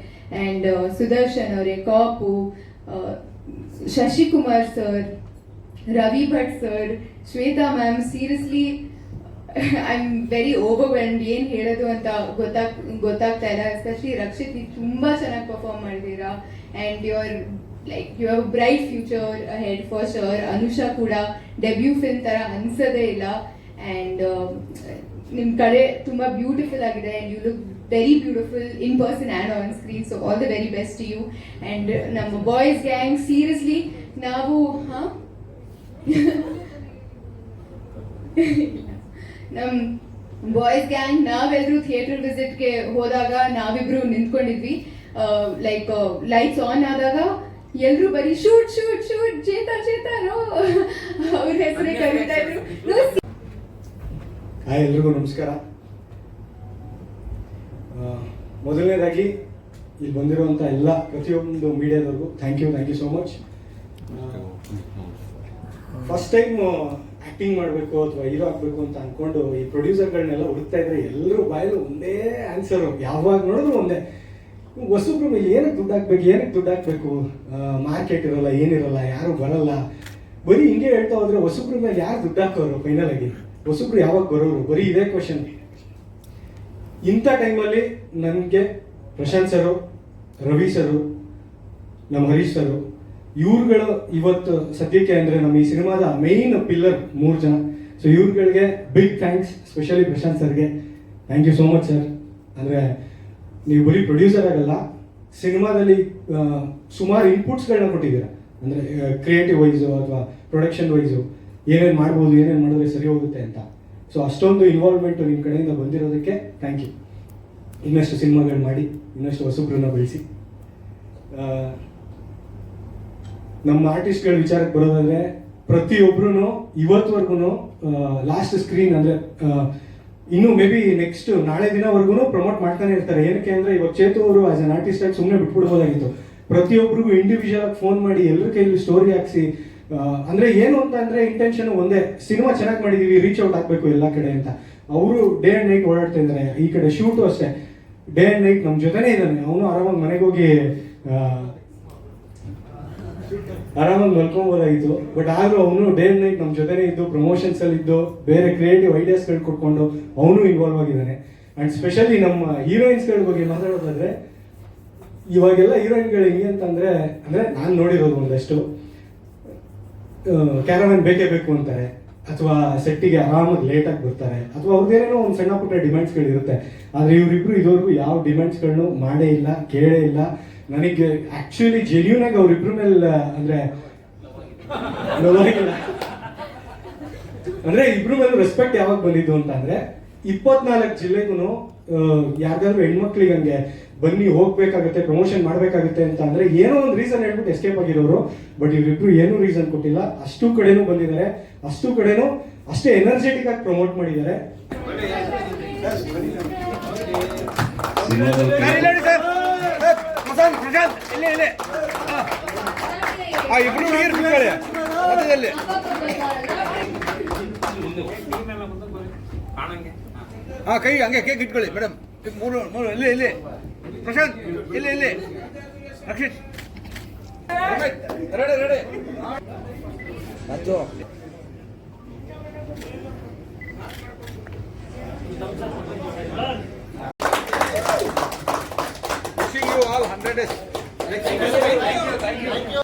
and Sudarshan ಅವರೇ, Kapu Shashikumar sir Ravi Bhat sir Shweta ma'am seriously I am very overwhelmed ಏನು ಹೇಳೋದು ಅಂತ ಗೊತ್ತಾಗ್, ಗೊತ್ತಾಗ್ತಾ ಇಲ್ಲ. ಎಸ್ಪೆಷಲಿ ರಕ್ಷಿತ್ ನೀವು ತುಂಬ ಚೆನ್ನಾಗಿ ಪರ್ಫಾರ್ಮ್ ಮಾಡಿದ್ದೀರಾ. And your like you have bright future head for sure Anusha ಕೂಡ ಡೆಬ್ಯೂ ಫಿಲ್ಮ್ ಥರ ಅನ್ಸೋದೇ ಇಲ್ಲ. ಆ್ಯಂಡ್ ನಿಮ್ಮ ಕಡೆ ತುಂಬ ಬ್ಯೂಟಿಫುಲ್ ಆಗಿದೆ. And you look very beautiful in person and on screen so all the very best you and ನಮ್ಮ boys gang seriously ನಾವು, ಹಾ? ನಮ್ ಬಾಯ್ಸ್ ಗ್ಯಾಂಗ್ ನಾವೆಲ್ಲರೂ ಥಿಯೇಟರ್ ವಿಸಿಟ್ಗೆ ಹೋದಾಗ ನಾವಿಬ್ರು ನಿಂತ್ಕೊಂಡಿದ್ವಿ. ಲೈಕ್ ಲೈಟ್ಸ್ ಆನ್ ಆದಾಗ ಎಲ್ರು ಬರೀ shoot shoot shoot Chetha Chetha rho ಅವ್ರ ಹೆಸರೇ ಕರೀತಾ ಇದ್ರು. ಹಾಯ್ ಎಲ್ರಿಗೂ ನಮಸ್ಕಾರ. ಮೊದಲನೇದಾಗಿ ಇಲ್ಲಿ ಬಂದಿರುವಂಥ ಎಲ್ಲ ಪ್ರತಿಯೊಂದು ಮೀಡಿಯಾದವ್ರಿಗೂ thank you thank you so much first time acting ಮಾಡಬೇಕು ಅಥವಾ ಹೀರೋ ಆಗಬೇಕು ಅಂತ ಅನ್ಕೊಂಡು ಈ ಪ್ರೊಡ್ಯೂಸರ್ಗಳನ್ನೆಲ್ಲ ಹುಡುಕ್ತಾ ಇದ್ರೆ ಎಲ್ಲರೂ ಬಾಯಲ್ಲೂ ಒಂದೇ ಆನ್ಸರು ಯಾವಾಗ ನೋಡಿದ್ರು ಒಂದೇ. ಹೊಸಬ್ರು ಮೇಲೆ ಏನಕ್ಕೆ ದುಡ್ಡು ಹಾಕ್ಬೇಕು, ಏನಕ್ಕೆ ದುಡ್ಡು ಹಾಕ್ಬೇಕು? ಮಾರ್ಕೆಟ್ ಇರಲ್ಲ, ಏನಿರಲ್ಲ, ಯಾರು ಬರಲ್ಲ. ಬರೀ ಹಿಂಗೆ ಹೇಳ್ತಾ ಹೋದ್ರೆ ಹೊಸಬ್ರ ಮೇಲೆ ಯಾರು ದುಡ್ಡು ಹಾಕೋರು ಫೈನಲ್ ಆಗಿ? ಹೊಸಬ್ರು ಯಾವಾಗ ಬರೋರು? ಬರೀ ಇದೇ ಕ್ವಶನ್ ಇಂಥ ಟೈಮಲ್ಲಿ ನನಗೆ ಪ್ರಶಾಂತ್ ಸರು, ರವಿ ಸರು, ನಮ್ಮ ಹರೀಶ್ ಸರು ಇವ್ರುಗಳು ಇವತ್ತು ಸದ್ಯಕ್ಕೆ ಅಂದರೆ ನಮ್ಮ ಈ ಸಿನಿಮಾದ ಮೇಯ್ನ್ ಪಿಲ್ಲರ್ ಮೂರು ಜನ. ಸೊ ಇವ್ರುಗಳಿಗೆ ಬಿಗ್ ಥ್ಯಾಂಕ್ಸ್ ಸ್ಪೆಷಲಿ ಪ್ರಶಾಂತ್ ಸರ್ಗೆ. Thank you so much sir ಅಂದರೆ ನೀವು ಬರೀ ಪ್ರೊಡ್ಯೂಸರ್ ಆಗಲ್ಲ, ಸಿನಿಮಾದಲ್ಲಿ ಸುಮಾರು ಇನ್ಪುಟ್ಸ್ಗಳನ್ನ ಕೊಟ್ಟಿದ್ದೀರಾ. ಅಂದರೆ ಕ್ರಿಯೇಟಿವ್ ವೈಸು ಅಥವಾ ಪ್ರೊಡಕ್ಷನ್ ವೈಸು ಏನೇನು ಮಾಡ್ಬೋದು, ಏನೇನು ಮಾಡಿದ್ರೆ ಸರಿ ಹೋಗುತ್ತೆ ಅಂತ. ಸೊ ಅಷ್ಟೊಂದು ಇನ್ವಾಲ್ವ್ಮೆಂಟು ನಿಮ್ಮ ಕಡೆಯಿಂದ ಬಂದಿರೋದಕ್ಕೆ ಥ್ಯಾಂಕ್ ಯು ಇನ್ನಷ್ಟು ಸಿನಿಮಾಗಳು ಮಾಡಿ, ಇನ್ನಷ್ಟು ಹೊಸಬ್ರನ್ನ ಬೆಳೆಸಿ. ನಮ್ಮ ಆರ್ಟಿಸ್ಟ್ಗಳ ವಿಚಾರಕ್ಕೆ ಬರೋದಾದ್ರೆ ಪ್ರತಿಯೊಬ್ರು ಇವತ್ವರೆಗೂ ಲಾಸ್ಟ್ ಸ್ಕ್ರೀನ್ ಅಂದ್ರೆ ಇನ್ನು ಮೇ ಬಿ ನೆಕ್ಸ್ಟ್ ನಾಳೆ ದಿನವರೆಗೂ ಪ್ರಮೋಟ್ ಮಾಡ್ತಾನೆ ಇರ್ತಾರೆ. ಏನಕ್ಕೆ ಅಂದ್ರೆ ಇವಾಗ ಚೇತು ಅವರು ಆಸ್ ಅನ್ ಆರ್ಟಿಸ್ಟ್ ಆಗಿ ಸುಮ್ಮನೆ ಬಿಟ್ಬಿಡ್ಬೋದಾಗಿತ್ತು. ಪ್ರತಿಯೊಬ್ಬರಿಗೂ ಇಂಡಿವಿಜುವಲ್ ಆಗಿ ಫೋನ್ ಮಾಡಿ ಎಲ್ಲರ ಕೈಲಿ ಸ್ಟೋರಿ ಹಾಕ್ಸಿ ಅಂದರೆ ಏನು ಅಂತ ಅಂದರೆ ಇಂಟೆನ್ಷನ್ ಒಂದೇ ಸಿನಿಮಾ ಚೆನ್ನಾಗಿ ಮಾಡಿದೀವಿ ರೀಚ್ ಔಟ್ ಆಗ್ಬೇಕು ಎಲ್ಲ ಕಡೆ ಅಂತ. ಅವರು ಡೇ ಅಂಡ್ ನೈಟ್ ಓಡಾಡ್ತಾ ಇದ್ದಾರೆ ಈ ಕಡೆ ಶೂಟು ಅಷ್ಟೇ. ಡೇ ಅಂಡ್ ನೈಟ್ ನಮ್ಮ ಜೊತೆನೇ ಇದ್ದಾನೆ. ಅವನು ಆರಾಮಾಗಿ ಮನೆಗೆ ಹೋಗಿ ಆ, ಆರಾಮಾಗಿ ಮಲ್ಕೊಬೋದಾಗಿತ್ತು. ಬಟ್ ಆದರೂ ಅವನು ಡೇ ಅಂಡ್ ನೈಟ್ ನಮ್ಮ ಜೊತೆನೇ ಇದ್ದು ಪ್ರಮೋಷನ್ಸ್ ಅಲ್ಲಿ ಇದ್ದು, ಬೇರೆ ಕ್ರಿಯೇಟಿವ್ ಐಡಿಯಾಸ್ಗಳು ಕೊಟ್ಕೊಂಡು ಅವನು ಇನ್ವಾಲ್ವ್ ಆಗಿದ್ದಾನೆ. ಅಂಡ್ ಸ್ಪೆಷಲಿ ನಮ್ಮ ಹೀರೋಯಿನ್ಸ್ಗಳ ಬಗ್ಗೆ ಮಾತಾಡೋದಾದ್ರೆ, ಇವಾಗೆಲ್ಲ ಹೀರೋಯಿನ್ಗಳು ಹೆಂಗೆ ಅಂತಂದ್ರೆ, ಅಂದ್ರೆ ನಾನು ನೋಡಿರೋದು ಒಂದಷ್ಟು ಕ್ಯಾರವನ್ ಬೇಕೇ ಬೇಕು ಅಂತಾರೆ. ಅಥವಾ ಸೆಟ್ಟಿಗೆ ಆರಾಮಾಗಿ ಲೇಟಾಗಿ ಬರ್ತಾರೆ. ಅಥವಾ ಅವ್ರದ್ದೇನೇನೋ ಒಂದು ಸಣ್ಣ ಪುಟ್ಟ ಡಿಮ್ಯಾಂಡ್ಸ್ಗಳಿರುತ್ತೆ ಆದರೆ ಇವರಿಬ್ರು ಇದುವರೆಗೂ ಯಾವ ಡಿಮ್ಯಾಂಡ್ಸ್ಗಳನ್ನು ಮಾಡೇ ಇಲ್ಲ, ಕೇಳೇ ಇಲ್ಲ. ನನಗೆ ಆಕ್ಚುಲಿ ಜೆನ್ಯೂನ್ ಆಗಿ ಅವ್ರಿಬ್ರ ಮೇಲೆ ಅಂದ್ರೆ ಅಂದರೆ ಅಂದ್ರೆ ಇಬ್ರ ಮೇಲೆ ರೆಸ್ಪೆಕ್ಟ್ ಯಾವಾಗ ಬಂದಿದ್ದು ಅಂತ ಅಂದ್ರೆ ಇಪ್ಪತ್ನಾಲ್ಕು ಜಿಲ್ಲೆಗೂ ಯಾರ್ದಾದ್ರು ಹೆಣ್ಮಕ್ಳಿಗೆ ಹಂಗೆ ಬನ್ನಿ ಹೋಗ್ಬೇಕಾಗುತ್ತೆ ಪ್ರಮೋಷನ್ ಮಾಡ್ಬೇಕಾಗುತ್ತೆ ಅಂತ ಅಂದ್ರೆ ಏನೋ ಒಂದು ರೀಸನ್ ಹೇಳ್ಬಿಟ್ಟು ಎಸ್ಕೇಪ್ ಆಗಿರೋರು ಬಟ್ ಇವರಿಬ್ರು ಏನೂ ರೀಸನ್ ಕೊಟ್ಟಿಲ್ಲ. ಅಷ್ಟು ಕಡೆನೂ ಬಂದಿದ್ದಾರೆ. ಅಷ್ಟು ಕಡೆನೂ ಅಷ್ಟೇ ಎನರ್ಜೆಟಿಕ್ ಆಗಿ ಪ್ರಮೋಟ್ ಮಾಡಿದ್ದಾರೆ ಸಿನಿಮಾದಲ್ಲಿ ಇಲ್ಲ ಹೇಳಿ ಸರ್ ಏ, ಪ್ರಶಾಂತ್ ಪ್ರಶಾಂತ್ ಇಲ್ಲೇ ಇಲ್ಲೇ ಆ ಇಬ್ರು ಹುಡುಗಿರು ಕೂತ್ಕೊಳ್ಳಿ ಮಧ್ಯದಲ್ಲಿ ಹಾ ಕೈ ಹಂಗೆ ಕೇಕ್ ಇಟ್ಕೊಳ್ಳಿ ಮೇಡಮ್ ಮೂರು ಮೂರು ಇಲ್ಲಿ ಇಲ್ಲಿ ಪ್ರಶಾಂತ್ ಇಲ್ಲಿ ಇಲ್ಲಿ Rakshit ready ready you all 100 days. Thank you. Thank you.